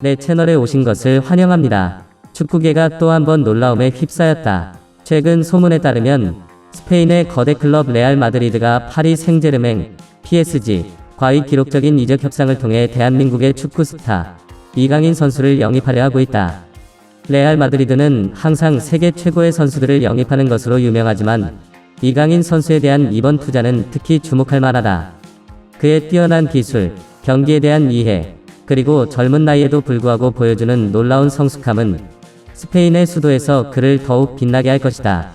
내 채널에 오신 것을 환영합니다. 축구계가 또 한 번 놀라움에 휩싸였다. 최근 소문에 따르면 스페인의 거대 클럽 레알 마드리드가 파리 생제르맹, PSG, 과의 기록적인 이적 협상을 통해 대한민국의 축구 스타 이강인 선수를 영입하려 하고 있다. 레알 마드리드는 항상 세계 최고의 선수들을 영입하는 것으로 유명하지만 이강인 선수에 대한 이번 투자는 특히 주목할 만하다. 그의 뛰어난 기술, 경기에 대한 이해, 그리고 젊은 나이에도 불구하고 보여주는 놀라운 성숙함은 스페인의 수도에서 그를 더욱 빛나게 할 것이다.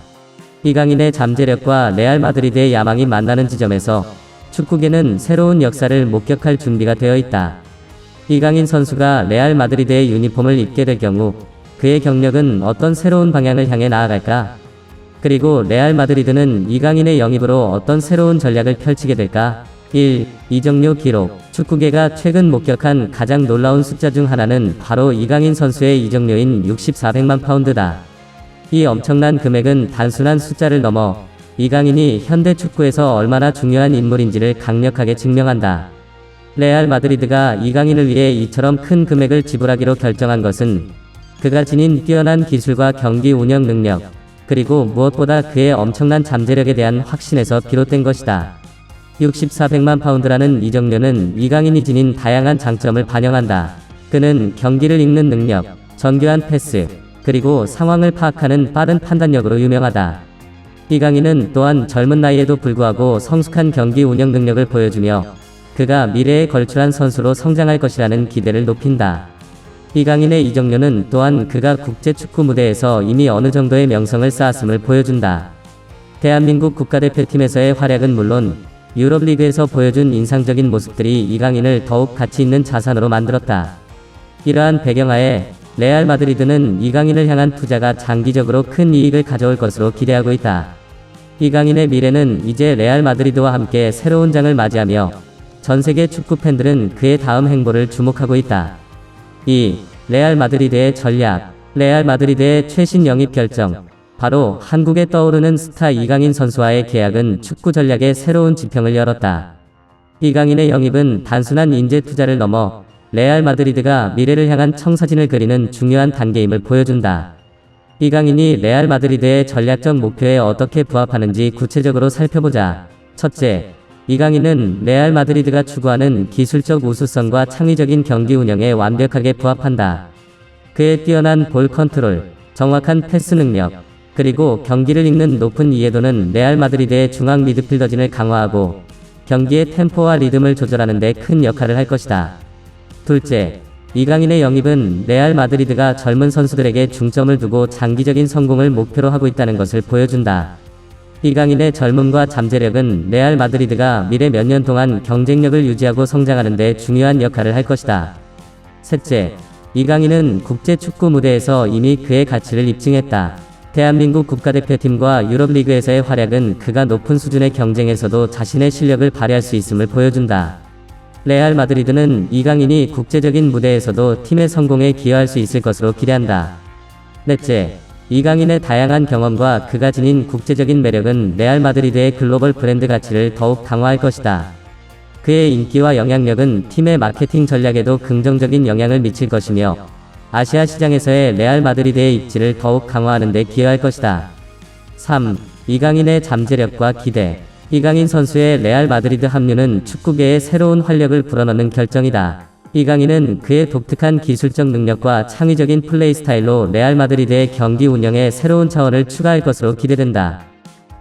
이강인의 잠재력과 레알 마드리드의 야망이 만나는 지점에서 축구계는 새로운 역사를 목격할 준비가 되어 있다. 이강인 선수가 레알 마드리드의 유니폼을 입게 될 경우 그의 경력은 어떤 새로운 방향을 향해 나아갈까? 그리고 레알 마드리드는 이강인의 영입으로 어떤 새로운 전략을 펼치게 될까? 1. 이적료 기록. 축구계가 최근 목격한 가장 놀라운 숫자 중 하나는 바로 이강인 선수의 이적료인 6400만 파운드다. 이 엄청난 금액은 단순한 숫자를 넘어 이강인이 현대 축구에서 얼마나 중요한 인물인지를 강력하게 증명한다. 레알 마드리드가 이강인을 위해 이처럼 큰 금액을 지불하기로 결정한 것은 그가 지닌 뛰어난 기술과 경기 운영 능력, 그리고 무엇보다 그의 엄청난 잠재력에 대한 확신에서 비롯된 것이다. 6400만 파운드라는 이적료는 이강인이 지닌 다양한 장점을 반영한다. 그는 경기를 읽는 능력, 정교한 패스, 그리고 상황을 파악하는 빠른 판단력으로 유명하다. 이강인은 또한 젊은 나이에도 불구하고 성숙한 경기 운영 능력을 보여주며 그가 미래에 걸출한 선수로 성장할 것이라는 기대를 높인다. 이강인의 이적료는 또한 그가 국제 축구 무대에서 이미 어느 정도의 명성을 쌓았음을 보여준다. 대한민국 국가대표팀에서의 활약은 물론 유럽리그에서 보여준 인상적인 모습들이 이강인을 더욱 가치 있는 자산으로 만들었다. 이러한 배경하에 레알 마드리드는 이강인을 향한 투자가 장기적으로 큰 이익을 가져올 것으로 기대하고 있다. 이강인의 미래는 이제 레알 마드리드와 함께 새로운 장을 맞이하며 전 세계 축구 팬들은 그의 다음 행보를 주목하고 있다. 2. 레알 마드리드의 전략. 레알 마드리드의 최신 영입 결정. 바로 한국에 떠오르는 스타 이강인 선수와의 계약은 축구 전략의 새로운 지평을 열었다. 이강인의 영입은 단순한 인재 투자를 넘어 레알 마드리드가 미래를 향한 청사진을 그리는 중요한 단계임을 보여준다. 이강인이 레알 마드리드의 전략적 목표에 어떻게 부합하는지 구체적으로 살펴보자. 첫째, 이강인은 레알 마드리드가 추구하는 기술적 우수성과 창의적인 경기 운영에 완벽하게 부합한다. 그의 뛰어난 볼 컨트롤, 정확한 패스 능력, 그리고 경기를 읽는 높은 이해도는 레알 마드리드의 중앙 미드필더진을 강화하고 경기의 템포와 리듬을 조절하는 데 큰 역할을 할 것이다. 둘째, 이강인의 영입은 레알 마드리드가 젊은 선수들에게 중점을 두고 장기적인 성공을 목표로 하고 있다는 것을 보여준다. 이강인의 젊음과 잠재력은 레알 마드리드가 미래 몇 년 동안 경쟁력을 유지하고 성장하는 데 중요한 역할을 할 것이다. 셋째, 이강인은 국제 축구 무대에서 이미 그의 가치를 입증했다. 대한민국 국가대표팀과 유럽리그에서의 활약은 그가 높은 수준의 경쟁에서도 자신의 실력을 발휘할 수 있음을 보여준다. 레알 마드리드는 이강인이 국제적인 무대에서도 팀의 성공에 기여할 수 있을 것으로 기대한다. 넷째, 이강인의 다양한 경험과 그가 지닌 국제적인 매력은 레알 마드리드의 글로벌 브랜드 가치를 더욱 강화할 것이다. 그의 인기와 영향력은 팀의 마케팅 전략에도 긍정적인 영향을 미칠 것이며 아시아 시장에서의 레알 마드리드의 입지를 더욱 강화하는 데 기여할 것이다. 3. 이강인의 잠재력과 기대. 이강인 선수의 레알 마드리드 합류는 축구계에 새로운 활력을 불어넣는 결정이다. 이강인은 그의 독특한 기술적 능력과 창의적인 플레이 스타일로 레알 마드리드의 경기 운영에 새로운 차원을 추가할 것으로 기대된다.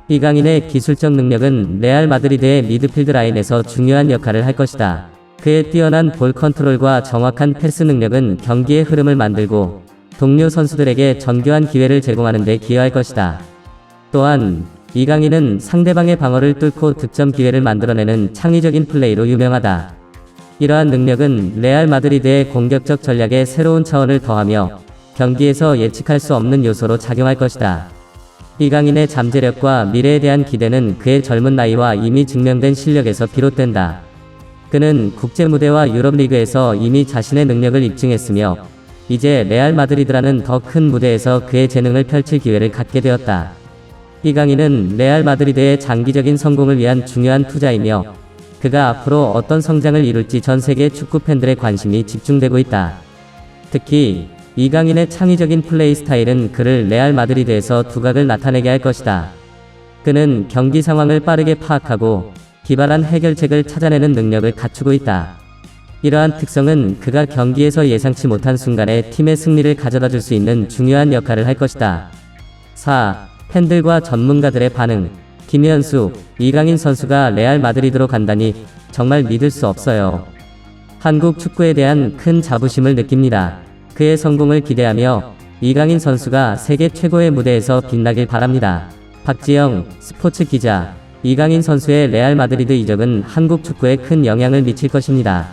이강인의 기술적 능력은 레알 마드리드의 미드필드 라인에서 중요한 역할을 할 것이다. 그의 뛰어난 볼 컨트롤과 정확한 패스 능력은 경기의 흐름을 만들고 동료 선수들에게 정교한 기회를 제공하는 데 기여할 것이다. 또한 이강인은 상대방의 방어를 뚫고 득점 기회를 만들어내는 창의적인 플레이로 유명하다. 이러한 능력은 레알 마드리드의 공격적 전략에 새로운 차원을 더하며 경기에서 예측할 수 없는 요소로 작용할 것이다. 이강인의 잠재력과 미래에 대한 기대는 그의 젊은 나이와 이미 증명된 실력에서 비롯된다. 그는 국제 무대와 유럽 리그에서 이미 자신의 능력을 입증했으며 이제 레알 마드리드라는 더 큰 무대에서 그의 재능을 펼칠 기회를 갖게 되었다. 이강인은 레알 마드리드의 장기적인 성공을 위한 중요한 투자이며 그가 앞으로 어떤 성장을 이룰지 전 세계 축구 팬들의 관심이 집중되고 있다. 특히 이강인의 창의적인 플레이 스타일은 그를 레알 마드리드에서 두각을 나타내게 할 것이다. 그는 경기 상황을 빠르게 파악하고 기발한 해결책을 찾아내는 능력을 갖추고 있다. 이러한 특성은 그가 경기에서 예상치 못한 순간에 팀의 승리를 가져다 줄 수 있는 중요한 역할을 할 것이다. 4. 팬들과 전문가들의 반응. 김현수, 이강인 선수가 레알 마드리드로 간다니 정말 믿을 수 없어요. 한국 축구에 대한 큰 자부심을 느낍니다. 그의 성공을 기대하며 이강인 선수가 세계 최고의 무대에서 빛나길 바랍니다. 박지영, 스포츠 기자. 이강인 선수의 레알 마드리드 이적은 한국 축구에 큰 영향을 미칠 것입니다.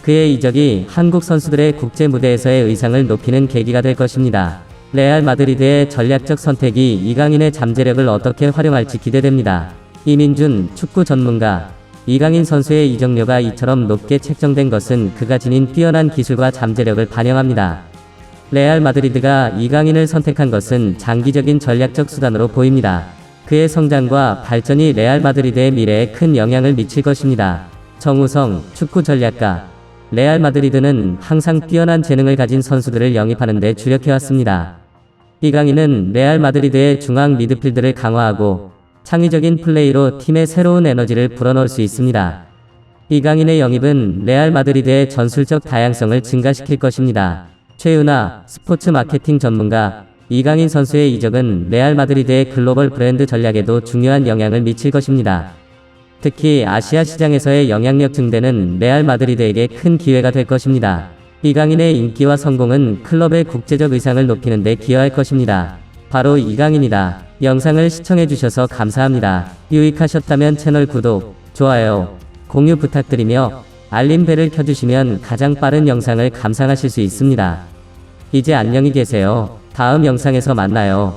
그의 이적이 한국 선수들의 국제 무대에서의 의상을 높이는 계기가 될 것입니다. 레알 마드리드의 전략적 선택이 이강인의 잠재력을 어떻게 활용할지 기대됩니다. 이민준 축구 전문가 이강인 선수의 이적료가 이처럼 높게 책정된 것은 그가 지닌 뛰어난 기술과 잠재력을 반영합니다. 레알 마드리드가 이강인을 선택한 것은 장기적인 전략적 수단으로 보입니다. 그의 성장과 발전이 레알 마드리드의 미래에 큰 영향을 미칠 것입니다. 정우성 축구 전략가 레알 마드리드는 항상 뛰어난 재능을 가진 선수들을 영입하는 데 주력해왔습니다. 이강인은 레알 마드리드의 중앙 미드필드를 강화하고 창의적인 플레이로 팀의 새로운 에너지를 불어넣을 수 있습니다. 이강인의 영입은 레알 마드리드의 전술적 다양성을 증가시킬 것입니다. 최은아 스포츠 마케팅 전문가 이강인 선수의 이적은 레알 마드리드의 글로벌 브랜드 전략에도 중요한 영향을 미칠 것입니다. 특히 아시아 시장에서의 영향력 증대는 레알 마드리드에게 큰 기회가 될 것입니다. 이강인의 인기와 성공은 클럽의 국제적 의상을 높이는 데 기여할 것입니다. 바로 이강인이다. 영상을 시청해주셔서 감사합니다. 유익하셨다면 채널 구독, 좋아요, 공유 부탁드리며 알림벨을 켜주시면 가장 빠른 영상을 감상하실 수 있습니다. 이제 안녕히 계세요. 다음 영상에서 만나요.